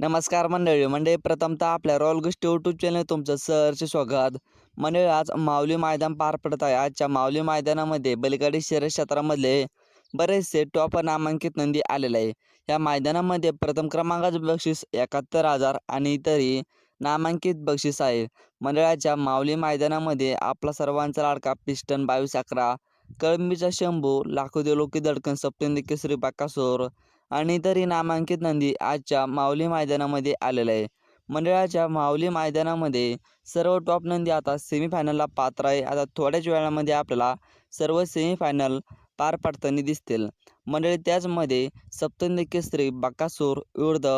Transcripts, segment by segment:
नमस्कार मंडळी. मंडळी प्रथमतः आपल्या रॉयल गोष्टी यूट्यूब चॅनल तुमचं सहर्ष स्वागत. मंडळी आज माऊली मैदान पार पडत आहे. आजच्या माऊली मैदानामध्ये बलगाडी शहर क्षेत्रामधले बरेचसे टॉप नामांकित नंदी आलेले आहे या मैदानामध्ये प्रथम क्रमांकाचे बक्षीस एकाहत्तर हजार आणि इतरही नामांकित बक्षीस आहे. मंडळाच्या माऊली मैदानामध्ये आपला सर्वांचा लाडका पिस्टन बावीस अकरा कळंबीचा शंभू लाखो देलोकी दडकन सप्तंदी केसरी बाकासोर आणि तरी नामांकित नंदी आजच्या माऊली मैदानामध्ये आलेलं आहे. मंडळाच्या माऊली मैदानामध्ये सर्व टॉप नंदी आता सेमीफायनलला पात्र आहे. आता थोड्याच वेळामध्ये आपल्याला सर्व सेमीफायनल पार पडताना दिसतील. मंडळी त्याचमध्ये सप्तंदी केसरी बकासूर विरुद्ध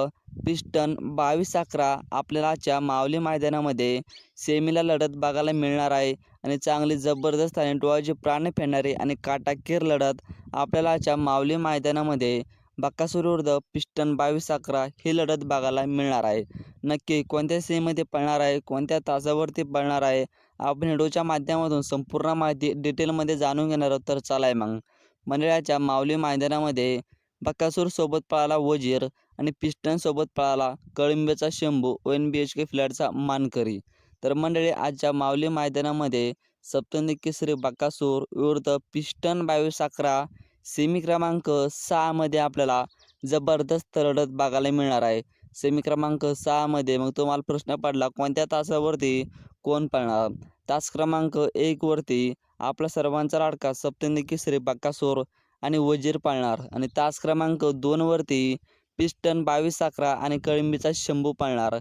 पिस्टन बावीस अकरा आपल्याला आजच्या माऊली मैदानामध्ये सेमीला लढत बघायला मिळणार आहे. आणि चांगली जबरदस्त आणि डोळ्याची प्राण फेडणारी आणि काटाकीर लढत आपल्याला आजच्या माऊली मैदानामध्ये बक्कासूर विरुद्ध पिस्टन बावीस अकरा ही लढत बघायला मिळणार आहे. नक्की कोणत्या सीमध्ये पळणार आहे कोणत्या तासावरती पळणार आहे आपण व्हिडिओच्या माध्यमातून संपूर्ण माहिती डिटेलमध्ये जाणून घेणार आहोत तर चालाय आहे मग. मंडळाच्या माऊली मैदानामध्ये बक्कासूरसोबत पळाला वजीर आणि पिस्टनसोबत पळाला कळिंबेचा Shambhu O N B H K फ्लॅटचा मानकरी. तर मंडळी आजच्या माऊली मैदानामध्ये सप्तनिकेसरी केसरी बक्कासूर विरुद्ध पिस्टन बावीस अकरा सेमी क्रमांक सहामध्ये आपल्याला जबरदस्त लढत बघायला मिळणार आहे. सेमी क्रमांक सहामध्ये मग तुम्हाला प्रश्न पडला कोणत्या तासावरती कोण पळणार? तास क्रमांक एकवरती आपला सर्वांचा लाडका सप्तंदी केसरी बक्कासोर आणि वजीर पाळणार. आणि तास क्रमांक दोनवरती पिस्टन बावीस अकरा आणि कळिंबीचा शंभू पाळणार.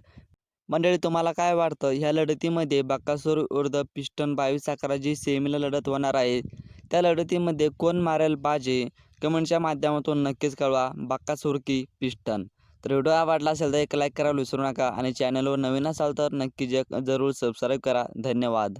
मंडळी तुम्हाला काय वाटतं? ह्या लढतीमध्ये बक्कासूर विरुद्ध पिस्टन बावीस अकरा जी सेमीला लढत होणार आहे. त्या लढतीमध्ये कोण मारेल बाजी? कमेंटच्या माध्यमातून नक्कीच कळवा. बाक्का की पिस्टन. तर व्हिडिओ आवडला असेल तर एक लाईक करायला विसरू नका. आणि चॅनलवर नवीन असाल तर नक्की ज जरूर सबस्क्राईब करा. धन्यवाद.